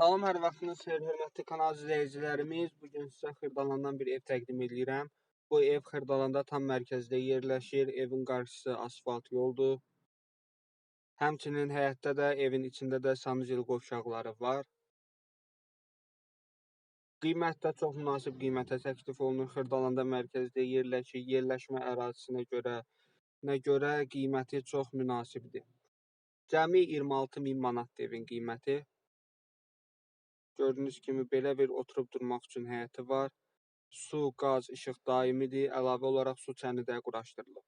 Salam, hər vaxtınız xeyir, hörmətli kanal izləyicilərimiz. Bu gün sizə Xırdalandan bir ev təqdim edirəm. Bu ev Xırdalanda tam mərkəzdə yerləşir. Evin qarşısı asfalt yoldur. Həmçinin həyətdə də, evin içində də sanuzel qovşaqları var. Qiymət də çox münasib qiymətə təklif olunur. Xırdalanda mərkəzdə yerləşir. Yerləşmə ərazisinə görə nə görə qiyməti çox münasibdir. Cəmi 26 min manatdır evin qiyməti. Gördüyünüz kimi belə bir oturub durmaq üçün həyəti var. Su, qaz, işıq daimidir. Əlavə olaraq su çəni də quraşdırılıb.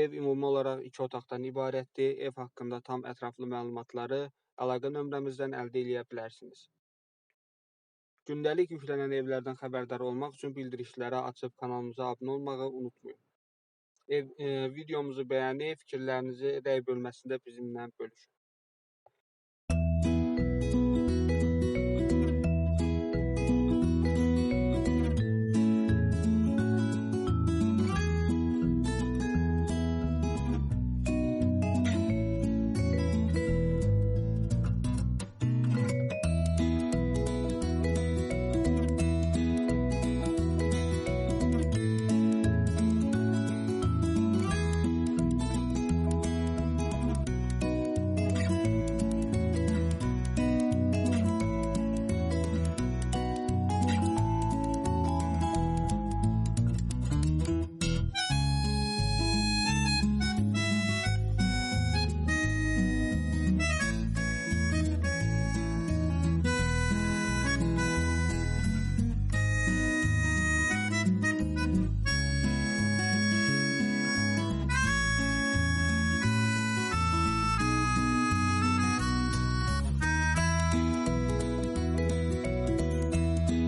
Ev ümumi olaraq iki otaqdan ibarətdir. Ev haqqında tam ətraflı məlumatları əlaqə nömrəmizdən əldə edə bilərsiniz. Gündəlik yüklənən evlərdən xəbərdar olmaq üçün bildirişləri açıb kanalımıza abunə olmağı unutmayın. Ev, e, videomuzu bəyənib fikirlərinizi rəy bölməsində bizimlə bölüşün.